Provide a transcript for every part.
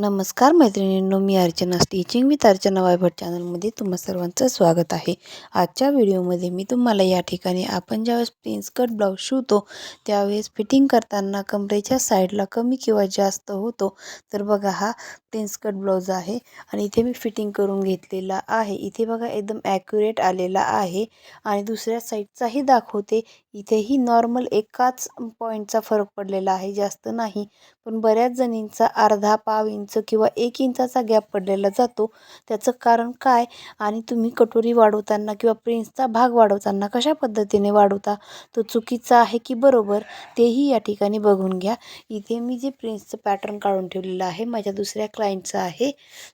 नमस्कार मैत्रिणींनो मी अर्चना स्टिचिंग विथ अर्चना वायभट चॅनलमध्ये तुम्हा सर्वांचं स्वागत आहे. आजच्या व्हिडिओमध्ये मी तुम्हाला या ठिकाणी आपण ज्यावेळेस प्रिन्स कट ब्लाऊज शिवतो त्यावेळेस फिटिंग करताना कमरेच्या साईडला कमी किंवा जास्त होतो. तर बघा हा प्रिन्स कट ब्लाऊज आहे आणि इथे मी फिटिंग करून घेतलेला आहे. इथे बघा एकदम ॲक्युरेट आलेला आहे. आणि दुसऱ्या साईडचाही दाखवते. इथेही नॉर्मल एकाच पॉईंटचा फरक पडलेला आहे जास्त नाही. पण बऱ्याच जणींचा अर्धा पाव इंच इंच किंवा एक इंचाचा गॅप पडलेला जातो. त्याचं कारण काय? आणि तुम्ही कटोरी वाढवताना किंवा प्रिन्सचा भाग वाढवताना कशा पद्धतीने वाढवता? तो चुकीचा आहे की बरोबर? तेही या ठिकाणी बघून घ्या. इथे मी जे प्रिन्सचं पॅटर्न काढून ठेवलेलं आहे माझ्या दुसऱ्या क्लायंटचं आहे.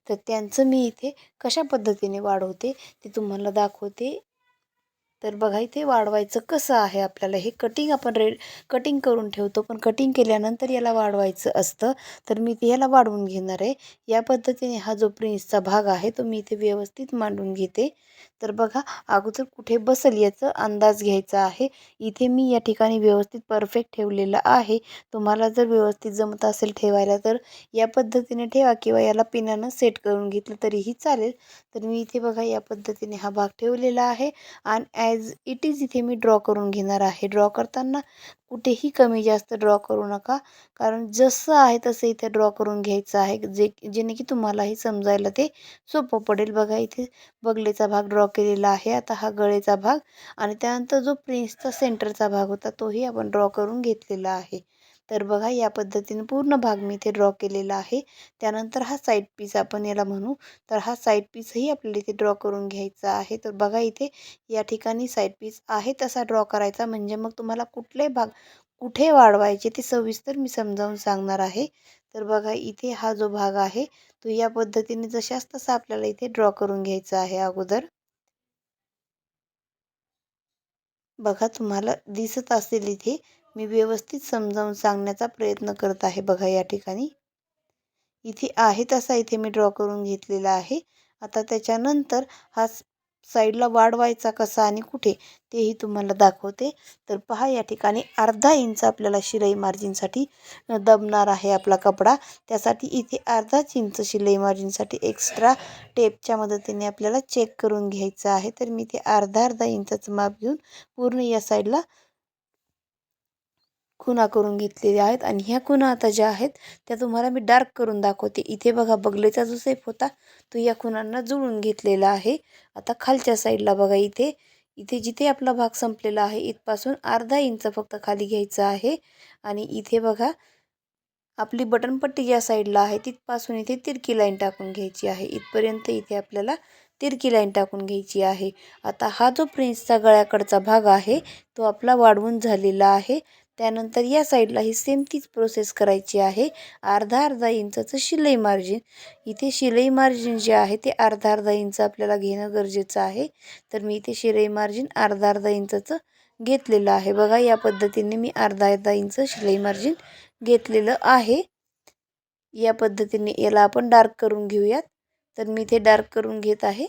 तर त्यांचं मी इथे कशा पद्धतीने वाढवते ते तुम्हाला दाखवते. तर बघा इथे वाढवायचं कसं आहे आपल्याला? हे कटिंग आपण रे कटिंग करून ठेवतो पण कटिंग केल्यानंतर याला वाढवायचं असतं. तर मी ते याला वाढवून घेणार आहे. या पद्धतीने हा जो प्रिन्सचा भाग आहे तो मी इथे व्यवस्थित मांडून घेते. तर बघा अगोदर कुठे बसेल याचं अंदाज घ्यायचा आहे. इथे मी या ठिकाणी व्यवस्थित परफेक्ट ठेवलेलं आहे. तुम्हाला जर व्यवस्थित जमत असेल ठेवायला तर या पद्धतीने ठेवा किंवा याला पिनानं सेट करून घेतलं तरीही चालेल. तर मी इथे बघा या पद्धतीने हा भाग ठेवलेला आहे. आणि ॲज इट इज इथे मी ड्रॉ करून घेणार आहे. ड्रॉ करताना कुठेही कमी जास्त ड्रॉ करू नका. कारण जसं आहे तसं इथे ड्रॉ करून घ्यायचं आहे. जे जेणे की तुम्हालाही समजायला ते सोपं पडेल. बघा इथे बगलेचा भाग ड्रॉ केलेला आहे. आता हा गळेचा भाग आणि त्यानंतर जो प्रिन्सचा सेंटरचा भाग होता तोही आपण ड्रॉ करून घेतलेला आहे. तर बघा या पद्धतीने पूर्ण भाग मी इथे ड्रॉ केलेला आहे. त्यानंतर हा साईड पीस आपण याला म्हणू. तर हा साईड पीसही आपल्याला इथे ड्रॉ करून घ्यायचा आहे. तर बघा इथे या ठिकाणी साईड पीस आहे तसा ड्रॉ करायचा. म्हणजे मग तुम्हाला कुठले भाग कुठे वाढवायचे ते सविस्तर मी समजावून सांगणार आहे. तर बघा इथे हा जो भाग आहे तो या पद्धतीने जशाच तसा आपल्याला इथे ड्रॉ करून घ्यायचा आहे अगोदर. बघा तुम्हाला दिसत असेल इथे मी व्यवस्थित समजावून सांगण्याचा प्रयत्न करत आहे बघा या ठिकाणी. इथे आहे तसा इथे मी ड्रॉ करून घेतलेला आहे. आता त्याच्यानंतर हा साईडला वाढवायचा कसा आणि कुठे तेही तुम्हाला दाखवते. तर पहा या ठिकाणी अर्धा इंच आपल्याला शिलाई मार्जिनसाठी दबणार आहे आपला कपडा. त्यासाठी इथे अर्धाच इंच शिलाई मार्जिनसाठी एक्स्ट्रा टेपच्या मदतीने आपल्याला चेक करून घ्यायचं आहे. तर मी ते अर्धा अर्धा इंचाचं माप घेऊन पूर्ण या साईडला खुणा करून घेतलेल्या आहेत आणि ह्या खुणा आता ज्या आहेत त्या तुम्हाला मी डार्क करून दाखवते. इथे बघा बगलेचा जो सेफ होता तो या खुणांना जुळून घेतलेला आहे. आता खालच्या साईडला बघा इथे. इथे जिथे आपला भाग संपलेला आहे इथपासून अर्धा इंच फक्त खाली घ्यायचा आहे. आणि इथे बघा आपली बटनपट्टी ज्या साईडला आहे तिथपासून इथे तिरकी लाईन टाकून घ्यायची आहे. इथपर्यंत इथे आपल्याला तिरकी लाईन टाकून घ्यायची आहे. आता हा जो प्रिन्सचा गळ्याकडचा भाग आहे तो आपला वाढवून झालेला आहे. त्यानंतर या साईडला ही सेम तीच प्रोसेस करायची आहे. अर्धा अर्धा इंचाचं शिलाई मार्जिन इथे शिलाई मार्जिन जे आहे ते अर्धा अर्धा इंच आपल्याला घेणं गरजेचं आहे. तर मी इथे शिलाई मार्जिन अर्धा अर्धा इंचाचं घेतलेलं आहे. बघा या पद्धतीने मी अर्धा अर्धा इंच शिलाई मार्जिन घेतलेलं आहे. या पद्धतीने याला आपण डार्क करून घेऊयात. तर मी इथे डार्क करून घेत आहे.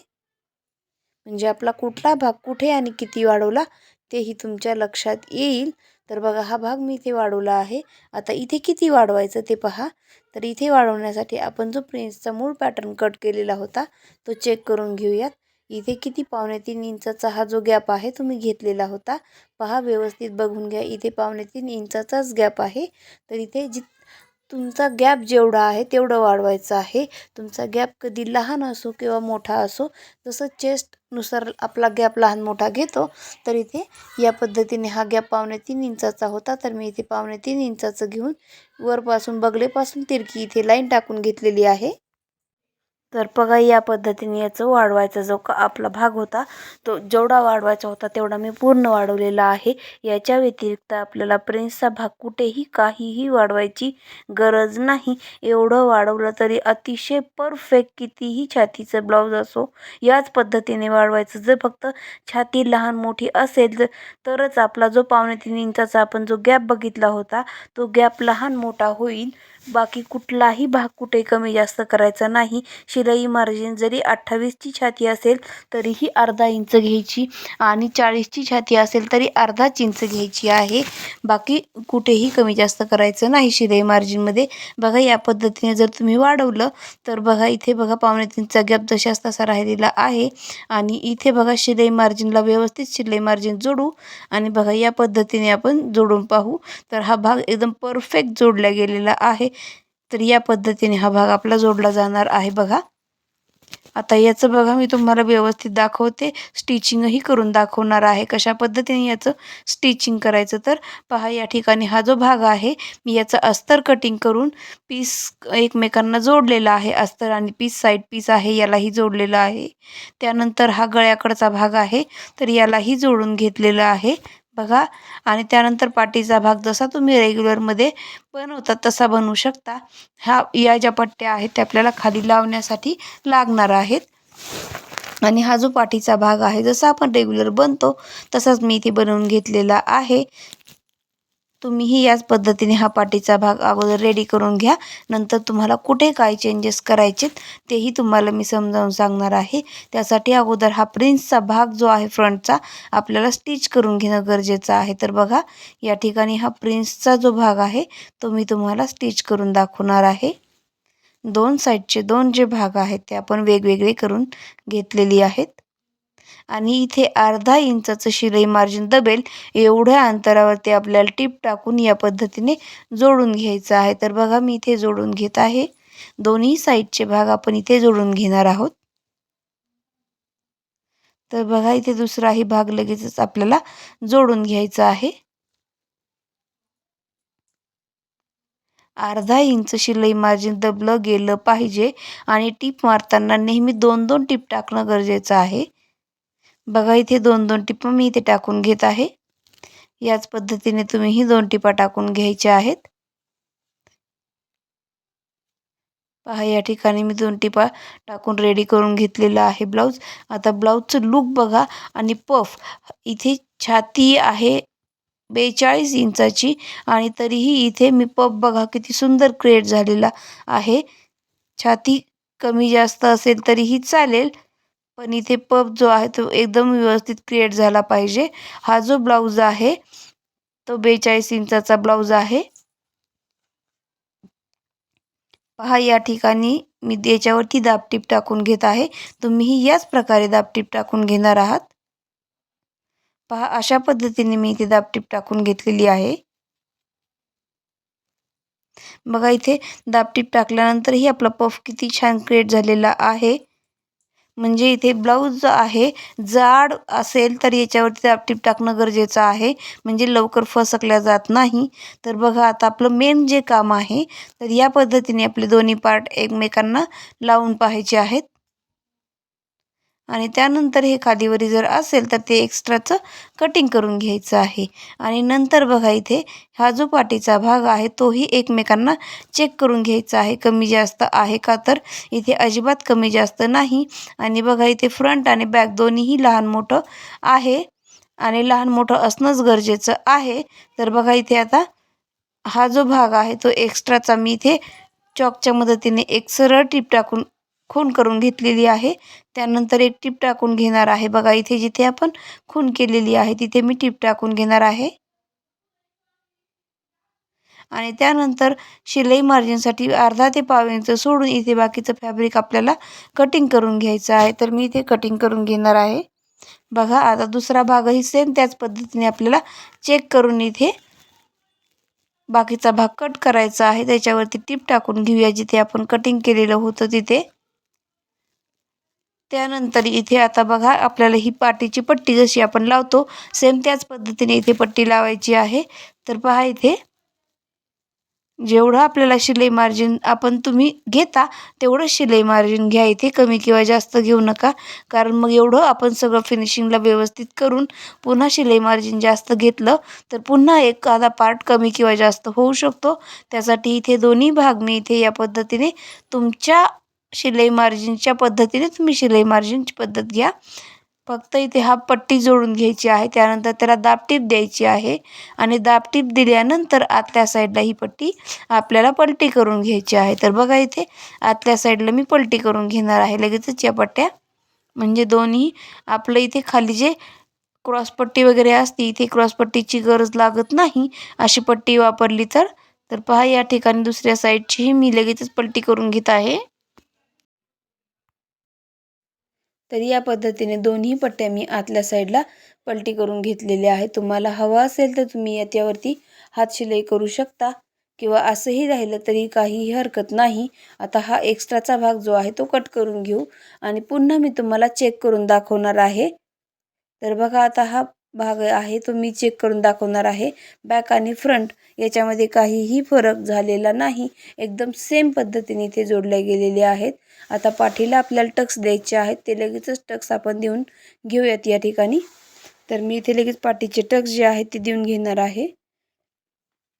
म्हणजे आपला कुठला भाग कुठे आणि किती वाढवला तेही तुमच्या लक्षात येईल. तर बघा हा भाग मी इथे वाढवला आहे. आता इथे किती वाढवायचं ते पहा. तर इथे वाढवण्यासाठी आपण जो प्रिन्सचा मूळ पॅटर्न कट केलेला होता तो चेक करून घेऊयात. इथे किती पावणे तीन इंचाचा हा जो गॅप आहे तुम्ही घेतलेला होता. पहा व्यवस्थित बघून घ्या. इथे पावणे तीन इंचाचाच गॅप आहे. तर इथे जि तुमचा गॅप जेवढा आहे तेवढं वाढवायचं आहे. तुमचा गॅप कधी लहान असो किंवा मोठा असो जसं चेस्टनुसार आपला गॅप लहान मोठा घेतो. तर इथे या पद्धतीने हा गॅप पावणे तीन इंचाचा होता. तर मी इथे पावणे तीन इंचाचं घेऊन वरपासून बगलेपासून तिरकी इथे लाईन टाकून घेतलेली आहे. तर बघा या पद्धतीने याचं वाढवायचा जो का आपला भाग होता तो जेवढा वाढवायचा होता तेवढा मी पूर्ण वाढवलेला आहे. याच्या व्यतिरिक्त आपल्याला प्रिन्सचा भाग कुठेही काहीही वाढवायची गरज नाही. एवढं वाढवलं तरी अतिशय परफेक्ट कितीही छातीचं ब्लाऊज असो याच पद्धतीने वाढवायचं. जर फक्त छाती लहान मोठी असेल तरच आपला जो पावणे तीन इंचाचा आपण जो गॅप बघितला होता तो गॅप लहान मोठा होईल. बाकी कुठलाही भाग कुठे कमी जास्त करायचा नाही. शिलाई मार्जिन जरी अठ्ठावीसची छाती असेल तरीही अर्धा इंच घ्यायची आणि चाळीसची छाती असेल तरी अर्धाच इंच घ्यायची आहे. बाकी कुठेही कमी जास्त करायचं नाही शिलाई मार्जिनमध्ये बघा या पद्धतीने जर तुम्ही वाढवलं तर बघा इथे बघा पावणे तीनचा गॅप जशाच तसा राहिलेला आहे. आणि इथे बघा शिलाई मार्जिनला व्यवस्थित शिलाई मार्जिन जोडू आणि बघा या पद्धतीने आपण जोडून पाहू. तर हा भाग एकदम परफेक्ट जोडला गेलेला आहे. तर या पद्धतीने हा भाग आपला जोडला जाणार आहे बघा. आता याचं बघा मी तुम्हाला व्यवस्थित दाखवते. स्टिचिंगही करून दाखवणार आहे. कशा पद्धतीने याचं स्टिचिंग करायचं तर पहा या ठिकाणी हा जो भाग आहे मी याचं अस्तर कटिंग करून पीस एकमेकांना जोडलेला आहे. अस्तर आणि पीस साईड पीस आहे यालाही जोडलेलं आहे. त्यानंतर हा गळ्याकडचा भाग आहे तर यालाही जोडून घेतलेला आहे. बघा. आणि त्यानंतर पाठीचा भाग जसा तुम्ही रेग्युलरमध्ये बनवता तसा बनवू शकता. ह्या या ज्या पट्ट्या आहेत त्या आपल्याला खाली लावण्यासाठी लागणार आहेत. आणि हा जो पाठीचा भाग आहे जसा आपण रेग्युलर बनतो तसाच मी इथे बनवून घेतलेला आहे. तुम्हीही याच पद्धतीने हा पाठीचा भाग अगोदर रेडी करून घ्या. नंतर तुम्हाला कुठे काय चेंजेस करायचे तेही तुम्हाला मी समजावून सांगणार आहे. त्यासाठी अगोदर हा प्रिन्सचा भाग जो आहे फ्रंटचा आपल्याला स्टिच करून घेणं गरजेचं आहे. तर बघा या ठिकाणी हा प्रिन्सचा जो भाग आहे तो मी तुम्हाला स्टिच करून दाखवणार आहे. दोन साईडचे दोन जे भाग आहेत ते आपण वेगवेगळे करून घेतलेली आहेत. आणि इथे अर्धा इंचाचं शिलाई मार्जिन दबेल एवढ्या अंतरावरती आपल्याला टीप टाकून या पद्धतीने जोडून घ्यायचं आहे. तर बघा मी इथे जोडून घेत आहे. दोन्ही साईडचे भाग आपण इथे जोडून घेणार आहोत. तर बघा इथे दुसराही भाग लगेचच आपल्याला जोडून घ्यायचा आहे. अर्धा इंच शिलाई मार्जिन दबलं गेलं पाहिजे आणि टीप मारताना नेहमी दोन दोन टीप टाकणं गरजेचं आहे. बघा इथे दोन दोन टिपा मी इथे टाकून घेत आहे. याच पद्धतीने तुम्हीही दोन टिपा टाकून घ्यायच्या आहेत. पहा या ठिकाणी मी दोन टिपा टाकून रेडी करून घेतलेला आहे ब्लाऊज. आता ब्लाऊजचं लूक बघा आणि पफ इथे छाती आहे बेचाळीस इंचाची आणि तरीही इथे मी पफ बघा किती सुंदर क्रिएट झालेला आहे. छाती कमी जास्त असेल तरीही चालेल. पण इथे पफ जो आहे तो एकदम व्यवस्थित क्रिएट झाला पाहिजे. हा जो ब्लाऊज आहे तो बेचाळीस इंचाचा ब्लाऊज आहे. पहा या ठिकाणी मी याच्यावरती दाबटीप टाकून घेत आहे. तुम्हीही याच प्रकारे दाबटीप टाकून घेणार आहात. पहा अशा पद्धतीने मी इथे दाबटीप टाकून घेतलेली आहे. बघा इथे दाबटीप टाकल्यानंतरही आपला पफ किती छान क्रिएट झालेला आहे. म्हणजे इथे ब्लाऊज जो आहे जाड असेल तर याच्यावरती दाबटीप टाकणं गरजेचं आहे. म्हणजे लवकर फसकल्या जात नाही. तर बघा आता आपलं मेन जे काम आहे तर या पद्धतीने आपले दोन्ही पार्ट एकमेकांना लावून पाहायचे आहेत. आणि त्यानंतर हे खालीवरी जर असेल तर ते एक्स्ट्राचं कटिंग करून घ्यायचं आहे. आणि नंतर बघा इथे हा जो पाठीचा भाग आहे तोही एकमेकांना चेक करून घ्यायचा आहे. कमी जास्त आहे का तर इथे अजिबात कमी जास्त नाही. आणि बघा इथे फ्रंट आणि बॅक दोन्हीही लहान मोठं आहे. आणि लहान मोठं असणंच गरजेचं आहे. तर बघा इथे आता हा जो भाग आहे तो एक्स्ट्राचा मी इथे चॉकच्या मदतीने एक सरळ टीप टाकून खून करून घेतलेली आहे. त्यानंतर एक टीप टाकून घेणार आहे. बघा इथे जिथे आपण खून केलेली आहे तिथे मी टीप टाकून घेणार आहे. आणि त्यानंतर शिलाई मार्जिनसाठी अर्धा ते पाव इंच सोडून इथे बाकीचं फॅब्रिक आपल्याला कटिंग करून घ्यायचं आहे. तर मी इथे कटिंग करून घेणार आहे. बघा आता दुसरा भागही सेम त्याच पद्धतीने आपल्याला चेक करून इथे बाकीचा भाग कट करायचा आहे. त्याच्यावरती टीप टाकून घेऊया जिथे आपण कटिंग केलेलं होतं तिथे. त्यानंतर इथे आता बघा आपल्याला ही पाटीची पट्टी जशी आपण लावतो सेम त्याच पद्धतीने इथे पट्टी लावायची आहे. तर पहा इथे जेवढं आपल्याला शिलाई मार्जिन आपण तुम्ही घेता तेवढं शिलाई मार्जिन घ्या इथे. कमी किंवा जास्त घेऊ नका. कारण मग एवढं आपण सगळं फिनिशिंगला व्यवस्थित करून पुन्हा शिलाई मार्जिन जास्त घेतलं तर पुन्हा एखादा पार्ट कमी किंवा जास्त होऊ शकतो. त्यासाठी इथे दोन्ही भाग मी इथे या पद्धतीने तुमच्या शिलाई मार्जिनच्या पद्धतीने तुम्ही शिलाई मार्जिनची पद्धत घ्या. फक्त इथे हा पट्टी जोडून घ्यायची आहे. त्यानंतर त्याला दाबटीप द्यायची आहे. आणि दाबटीप दिल्यानंतर आतल्या साईडला ही पट्टी आपल्याला पलटी करून घ्यायची आहे. तर बघा इथे आतल्या साईडला मी पलटी करून घेणार आहे. लगेचच या पट्ट्या. म्हणजे दोन्ही आपलं इथे खाली जे क्रॉसपट्टी वगैरे असते इथे क्रॉसपट्टीची गरज लागत नाही. अशी पट्टी वापरली तर. तर पहा या ठिकाणी दुसऱ्या साईडचीही मी लगेचच पलटी करून घेत आहे. तर या पद्धतीने दोन्ही पट्ट्या मी आतल्या साईडला पलटी करून घेतलेल्या आहे तुम्हाला हवा असेल तर तुम्ही याच्यावरती हात शिलाई करू शकता किंवा असंही राहिलं तरी काहीही हरकत नाही. आता हा एक्स्ट्राचा भाग जो आहे तो कट करून घेऊ आणि पुन्हा मी तुम्हाला चेक करून दाखवणार आहे. तर बघा आता हा भाग आहे तो मी चेक करून दाखवणार आहे. बॅक आणि फ्रंट याच्यामध्ये काहीही फरक झालेला नाही. एकदम सेम पद्धतीने इथे जोडल्या गेलेले आहेत. आता पाठीला आपल्याला टक्स द्यायचे आहेत ते लगेचच टक्स आपण देऊन घेऊयात या ठिकाणी. तर मी इथे लगेच पाठीचे टक्स जे आहेत ते देऊन घेणार आहे.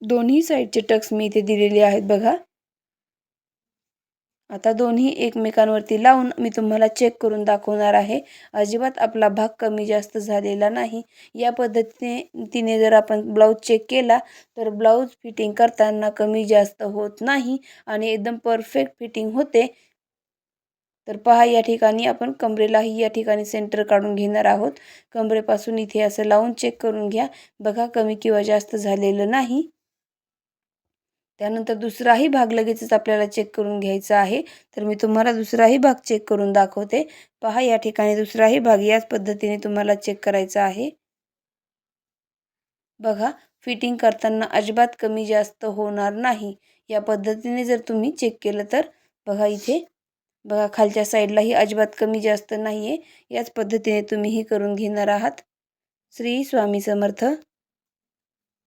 दोन्ही साईडचे टक्स मी इथे दिलेले आहेत बघा. आता दोन्ही एकमेकांवरती लावून मी तुम्हाला चेक करून दाखवणार आहे. अजिबात आपला भाग कमी जास्त झालेला नाही. या पद्धतीने तिने जर आपण ब्लाऊज चेक केला तर ब्लाऊज फिटिंग करताना कमी जास्त होत नाही आणि एकदम परफेक्ट फिटिंग होते. तर पहा या ठिकाणी आपण कमरेलाही या ठिकाणी सेंटर काढून घेणार आहोत. कमरेपासून इथे असं लावून चेक करून घ्या. बघा कमी किंवा जास्त झालेलं नाही. त्यानंतर दुसराही भाग लगेचच आपल्याला चेक करून घ्यायचा आहे. तर मी तुम्हाला दुसराही भाग चेक करून दाखवते. पहा या ठिकाणी दुसराही भाग याच पद्धतीने तुम्हाला चेक करायचा आहे. बघा फिटिंग करताना अजिबात कमी जास्त होणार नाही. या पद्धतीने जर तुम्ही चेक केलं तर बघा इथे. बघा खालच्या साईडलाही अजिबात कमी जास्त नाही आहे याच पद्धतीने तुम्हीही करून घेणार आहात. श्री स्वामी समर्थ.